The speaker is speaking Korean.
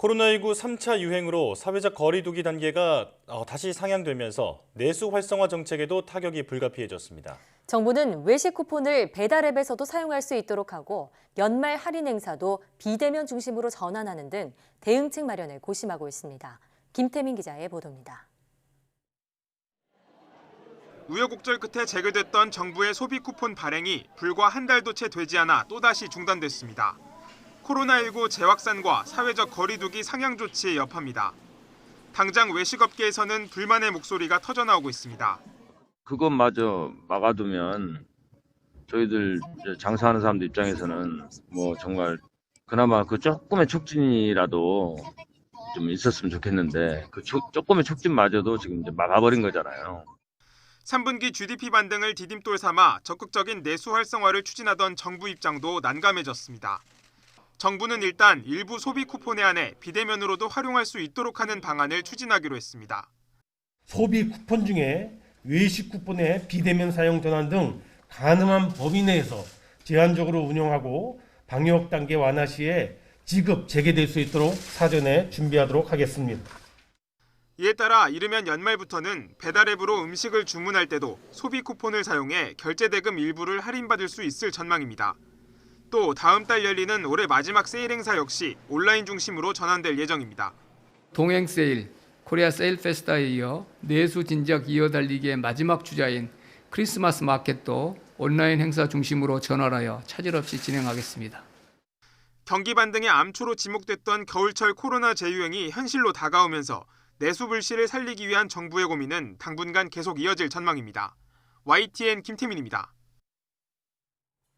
코로나19 3차 유행으로 사회적 거리두기 단계가 어, 다시 상향되면서 내수 활성화 정책에도 타격이 불가피해졌습니다. 정부는 외식 쿠폰을 배달 앱에서도 사용할 수 있도록 하고 연말 할인 행사도 비대면 중심으로 전환하는 등 대응책 마련에 고심하고 있습니다. 김태민 기자의 보도입니다. 우여곡절 끝에 재개됐던 정부의 소비 쿠폰 발행이 불과 한 달도 채 되지 않아 또다시 중단됐습니다. 코로나19 재확산과 사회적 거리두기 상향 조치의 여파입니다. 당장 외식업계에서는 불만의 목소리가 터져나오고 있습니다. 그것마저 막아두면 저희들 장사하는 사람들 입장에서는 뭐 정말 그나마 그 조금의 촉진이라도 좀 있었으면 좋겠는데 그 조, 조금의 촉진마저도 지금 이제 막아버린 거잖아요. 3분기 GDP 반등을 디딤돌 삼아 적극적인 내수 활성화를 추진하던 정부 입장도 난감해졌습니다. 정부는 일단 일부 소비 쿠폰에 한해 비대면으로도 활용할 수 있도록 하는 방안을 추진하기로 했습니다. 소비 쿠폰 중에 외식 쿠폰의 비대면 사용 전환 등 가능한 범위 내에서 제한적으로 운영하고 방역 단계 완화 시에 지급 재개될 수 있도록 사전에 준비하도록 하겠습니다. 이에 따라 이르면 연말부터는 배달앱으로 음식을 주문할 때도 소비 쿠폰을 사용해 결제 대금 일부를 할인받을 수 있을 전망입니다. 또 다음 달 열리는 올해 마지막 세일 행사 역시 온라인 중심으로 전환될 예정입니다. 동행 세일, 코리아 세일 페스타에 이어 내수 진적 이어달리기의 마지막 주자인 크리스마스 마켓도 온라인 행사 중심으로 전환하여 차질 없이 진행하겠습니다. 경기 반등의 암초로 지목됐던 겨울철 코로나 재유행이 현실로 다가오면서 내수 불씨를 살리기 위한 정부의 고민은 당분간 계속 이어질 전망입니다. YTN 김태민입니다.